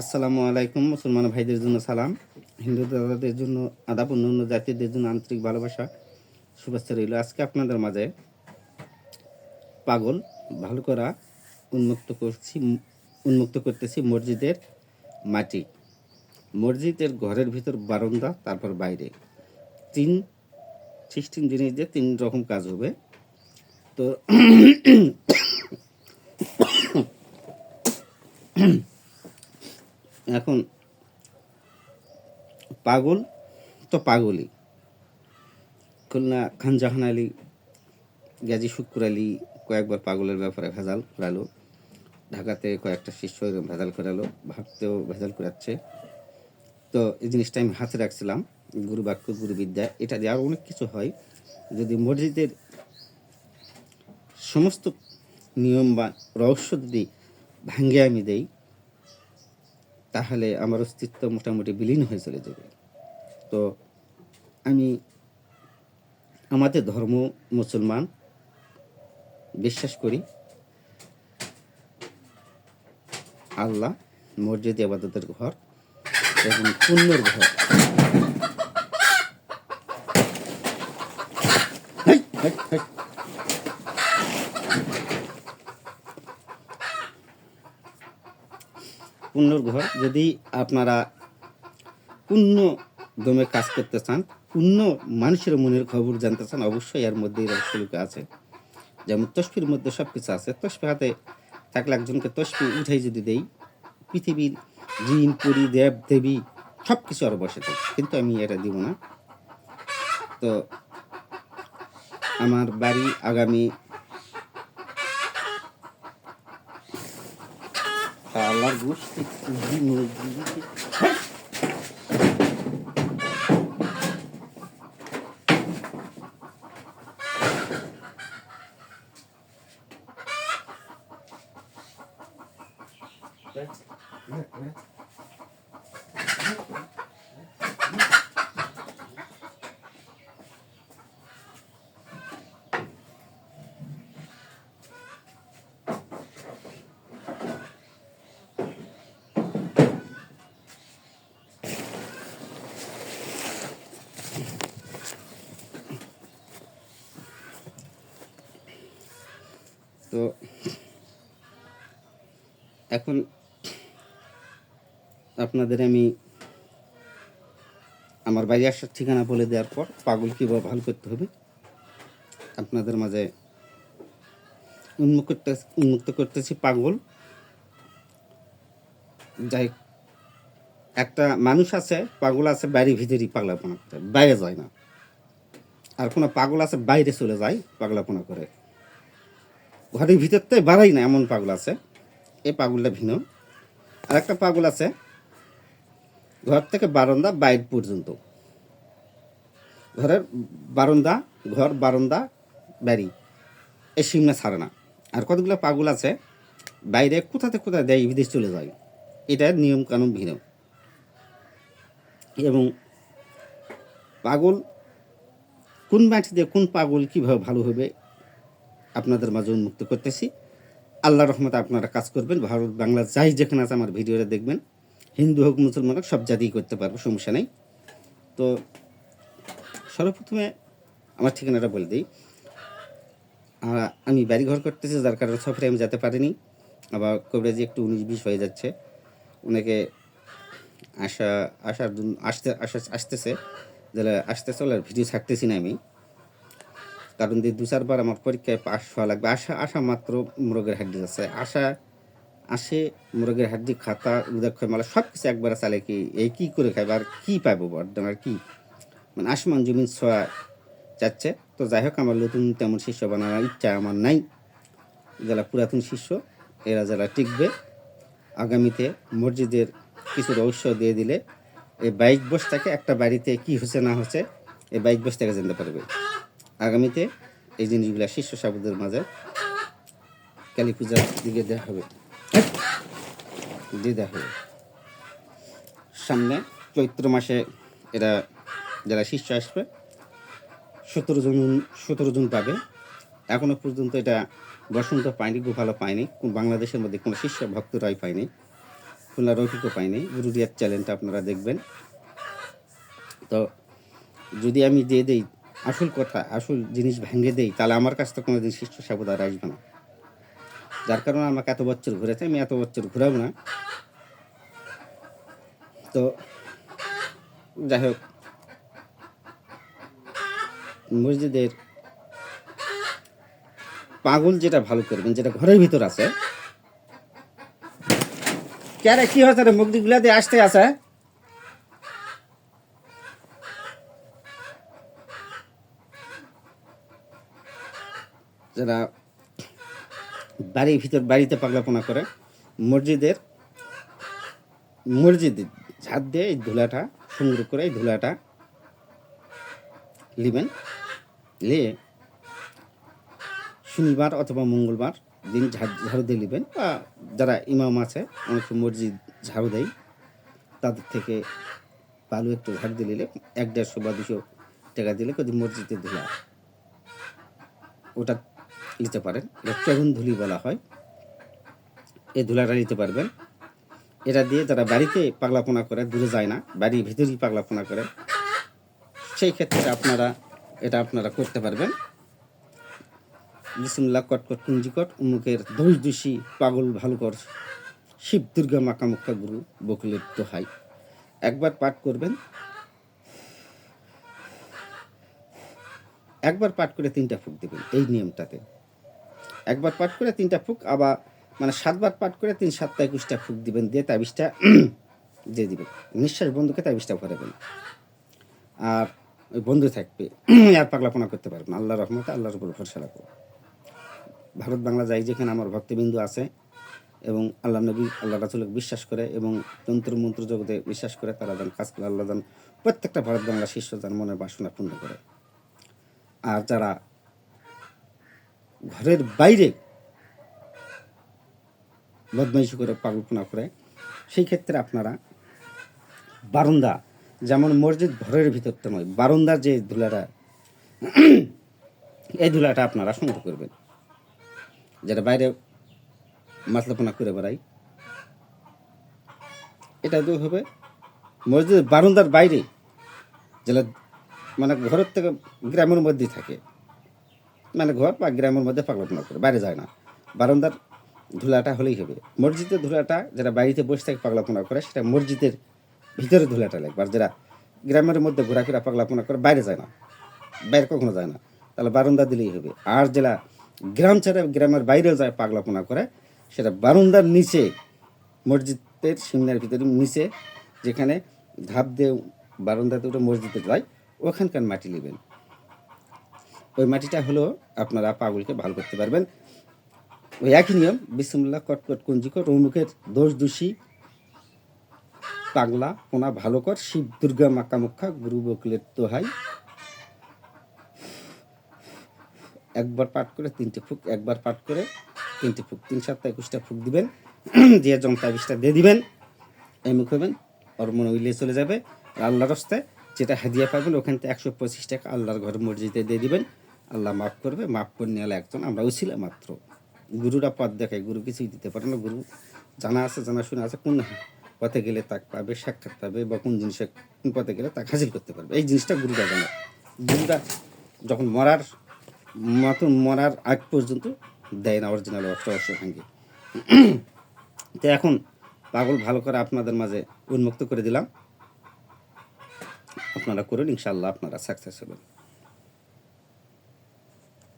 আসসালামু আলাইকুম, মুসলমান ভাইদের জন্য সালাম। হিন্দু দাদাদের জন্য, আদাব অন্য জাতিদের জন্য আন্তরিক ভালোবাসা, শুভেচ্ছা রইল। আজকে আপনাদের মাঝে পাগল, ভালো করা, উন্মুক্ত করছি, উন্মুক্ত করতেছি মসজিদের মাটি। মসজিদের ঘরের ভিতর বারান্দা, তারপর বাইরে। তিন সিক্সটিন জিনিস দিয়ে তিন রকম কাজ হবে। তো এখন পাগল তো পাগলই। খুলনা খান জাহান আলী, গাজী শুক্র আলী কয়েকবার পাগলের ব্যাপারে ভেজাল করালো। ঢাকাতে কয়েকটা শিষ্য ভেজাল করালো, ভাবতেও ভেজাল করাচ্ছে। তো এই জিনিসটা আমি হাতে রাখছিলাম, গুরু বাক্য, গুরু বিদ্যা, এটা দিয়ে আরও অনেক কিছু হয়। যদি মসজিদের সমস্ত নিয়ম বা রহস্য যদি ভাঙ্গে আমি দেই তাহলে আমার অস্তিত্ব মোটামুটি বিলীন হয়ে চলে যাবে। তো আমি, আমাদের ধর্ম মুসলমান, বিশ্বাস করি, আল্লাহ মসজিদ আবাদতের ঘর এবং পুণ্যের ঘর। পুণ্যর ঘর, যদি আপনারা পুণ্য দমে কাজ করতে চান, পুণ্য মানুষের মনের খবর জানতে চান, অবশ্যই এর মধ্যে রহস্যলুকা আছে। যেমন তসফির মধ্যে সব কিছু আছে। তসফি হাতে থাকলে একজনকে তসফি উঠাই যদি দেই, পৃথিবীর জিন, পুরী, দেব, দেবী সব কিছু আরও বসে থাকে কিন্তু আমি এটা দিব না। তো আমার বাড়ি আগামী আল্লাহর গোষ্ঠী তো এখন আপনাদের আমি আমার বাড়ি আসার ঠিকানা বলে দেওয়ার পর পাগল কীভাবে ভালো করতে হবে? আপনাদের মাঝে উন্মুক্ত করতে উন্মুক্ত করতেছি পাগল। যাই একটা মানুষ আছে, পাগল আছে বাড়ির ভিতরেই পাগলাপনা করে, বাইরে যায় না। আর কোনো পাগল আছে, বাইরে চলে যায়, পাগলাপনা করে। ঘরের ভিতরতে বাড়াই না, এমন পাগল আছে। এই পাগলটা ভিন্ন। আর একটা পাগল আছে, ঘর থেকে বারান্দা বাইর পর্যন্ত। ঘরের বারান্দা, ঘর, বারান্দা, বাড়ি এই সীমা ছাড়ে না। আর কতগুলো পাগল আছে, বাইরে কোথাতে কোথায় দেয়, বিদেশ চলে যায়। এটা নিয়ম কানুন ভিন্ন। এবং পাগল, কোন মাটি দিয়ে কোন পাগল কীভাবে ভালো হবে আপনাদের মাঝে উন্মুক্ত করতেছি। আল্লাহ রহমতে আপনারা কাজ করবেন। ভারত বাংলা যাই যেখানে আছে আমার ভিডিওটা দেখবেন। হিন্দু হোক, মুসলমান হোক, সব জাতিই করতে পারব, সমস্যা নেই। তো সর্বপ্রথমে আমার ঠিকানাটা বলে দিই। আমি বাড়িঘর করতেছি, যার কারণে সফরে আমি যেতে পারিনি। আবার কবরেজি একটু উনিশ বিশ হয়ে যাচ্ছে। অনেকে আসা আসার আসতে আসা আসতেছে। যারা আসতেছে ওরা ভিডিও ছাড়তেছি না আমি। কারণ দিয়ে দু চারবার আমার পরীক্ষায় পাশ হওয়া লাগবে। আশা আশা মাত্র মোরগের হাড্ডি আছে। আশা, আসে মুরগের হাড্ডি, খাতা উদাক্ষয় মালা সব কিছু একবারে চালে কি, এই কী করে খাইবে আর কী পাবো বর্ধন আর কি? মানে আসমান, জমিন, ছোঁয়া যাচ্ছে। তো যাই হোক, আমার নতুন তেমন শিষ্য বানানোর ইচ্ছা আমার নাই। যারা পুরাতন শিষ্য, এরা যারা টিকবে, আগামীতে মসজিদের কিছু রহস্য দিয়ে দিলে এই বাইক বসটাকে একটা বাড়িতে কি হচ্ছে না হচ্ছে, এই বাইক বসটাকে জানতে পারবে। আগামীতে এই জিনিসগুলো শিষ্য সাবুদের মাঝে কালী পূজার দিকে দেওয়া হবে। দিয়ে দেওয়া হবে। সামনে চৈত্র মাসে এরা যারা শিষ্য আসবে, সতেরো জন সতেরো জন পাবে। এখনও পর্যন্ত এটা বসন্ত পায়নি গোপালও পায়নি। কোন বাংলাদেশের মধ্যে কোনো শিষ্য ভক্তরাই পায়নি, খুলনা রফিকও পায়নি। গুরুরিয়ার চ্যানেলটা আপনারা দেখবেন। তো যদি আমি দিয়ে দেই আসল কথা, আসল জিনিস ভেঙে দেই, তাহলে আমার কাছ থেকে কোনোদিন শিষ্য সাবধার আসবে না। যার কারণে আমাকে এত বছর ঘুরেছে, আমি এত বছর ঘুরাবো না। তো, যাই হোক। মসজিদের পাগল যেটা ভালো করবেন, যেটা ঘরের ভিতর আছে, ক্যারে কি হয়েছে মুখ দিয়ে আসতে আছে? যারা বাড়ির ভিতর, বাড়িতে পাগলাপনা করে, মসজিদের মসজিদে ঝাঁত দিয়ে এই ধুলাটা সংগ্রহ করে এই ধুলাটা নেবেন। নিয়ে শনিবার অথবা মঙ্গলবার দিন ঝাড় দিয়ে নেবেন বা যারা ইমাম আছে, অনেক মসজিদ ঝাড়ু দেয়, তাদের থেকে বালু একটু ঝাড়ু দিয়ে নিলে এক দেড়শো বা দুশো টাকা দিলে কদিন মসজিদে ধুলা। ওটা নিতে পারেন। এটা চরণ ধুলি বলা হয়। এই ধুলাটা নিতে পারবেন। এটা দিয়ে যারা বাড়িতে পাগলাপোনা করে, দূরে যায় না, বাড়ির ভিতরেই পাগলাপোনা করে। সেই ক্ষেত্রে আপনারা, এটা আপনারা করতে পারবেন। বিসমুল্লাহ কটকট কুঞ্জিকট উমুকের দোষ দোষী, পাগল ভালো কর শিব, দুর্গা মাকামুক্কা গুরু, বকুলের দোহাই একবার পাঠ করবেন। একবার পাঠ করে তিনটা ফুক দেবেন এই নিয়মটাতে। একবার পাঠ করে তিনটা ফুক, আবার মানে সাতবার পাঠ করে তিন সাতটা একুশটা ফুক দিবেন, দিয়ে তাবিজটা দিয়ে দিবেন। নিঃশ্বাস বন্ধুকে তাবিজটা ভরাবেন আর ওই বন্ধু থাকবে, আর পাগলাপনা করতে পারবেন আল্লাহ রহমতে আল্লাহর উপর ভরসা রাখব ভারত বাংলা যাই যেখানে আমার ভক্তবিন্দু আছে এবং আল্লাহ নবী, আল্লাহ রাসুলকে বিশ্বাস করে এবং তন্ত্র মন্ত্র জগতে বিশ্বাস করে তারা যেন কাজ করে, আল্লাহ যেন প্রত্যেকটা ভারত বাংলা শিষ্য যেন মনের বাসনা পূর্ণ করে। আর যারা ঘরের বাইরে বদমাইশি করে পাগলপনা করে, সেই ক্ষেত্রে আপনারা বারান্দা, যেমন মসজিদ ঘরের ভিতরটা নয় বারান্দার যে ধুলাটা, এই ধুলাটা আপনারা সংগ্রহ করবেন। যেটা বাইরে মাতলাপনা করে বেড়াই এটা তো হবে মসজিদ বারান্দার বাইরে, যেটা মানে ঘরের থেকে গ্রামের মধ্যেই থাকে। মানে ঘর বা গ্রামের মধ্যে পাগলাপনা করে, বাইরে যায় না। বারান্দার ধুলাটা হলেই হবে। মসজিদের ধুলাটা যারা বাড়িতে বসে থাকে পাগলাপনা করে, সেটা মসজিদের ভিতরে ধুলাটা লাগবে আর যারা গ্রামের মধ্যে ঘোরাফেরা পাগলাপনা করে, বাইরে যায় না। বাইরে কখনো যায় না। তাহলে বারান্দা দিলেই হবে। আর যারা গ্রাম ছাড়া গ্রামের বাইরেও যায় পাগলাপনা করে, সেটা বারান্দার নিচে, মসজিদের সিমনার ভিতরে নিচে, যেখানে ধাপ দিয়ে বারান্দাতে ওটা মসজিদে যায়, ওখানকার মাটি নেবেন। ওই মাটিটা হলো আপনারা পাগলকে ভালো করতে পারবেন। ওই একই নিয়ম, বিসমুল্লাহ, কটকট, কুঞ্জিকট, অমুকের দোষ দোষী, পাগলা, পোনা, ভালো কর, শিব, দুর্গা মাকামুখা গুরু, বকুলের দোহাই। একবার পাঠ করে তিনটে ফুক, একবার পাঠ করে তিনটে ফুক, তিন সাতটা একুশটা ফুক দিবেন দিয়ে জমতা বিশটা দিয়ে দিবেন, এই মুখ হবেন ওর মনে উইলিয়ে চলে যাবে। আল্লাহর রাস্তায় যেটা হাদিয়া পাবেন, ওখান থেকে একশো পঁচিশ টাকা আল্লাহর ঘর মসজিদে দিয়ে দিবেন। আল্লাহ মাফ করবে, মাফ করে নিয়ে একজন। আমরা ছিলাম মাত্র। গুরুরা পথ দেখায়, গুরু কিছুই দিতে পারে না। গুরু জানা আছে, জানা শোনা আছে, কোন পথে গেলে তাক পাবে, সাক্ষাৎ পাবে বা কোন জিনিসে কোন পথে গেলে তাক হাসিল করতে পারবে। এই জিনিসটা গুরুরা জানে। গুরুরা যখন মরার মতন মরার আগ পর্যন্ত দেয় না অরিজিনাল অষ্ট ভাঙ্গি তো এখন পাগল ভালো করে আপনাদের মাঝে উন্মুক্ত করে দিলাম। আপনারা করুন ইনশাল্লাহ আপনারা সাকসেস হবেন।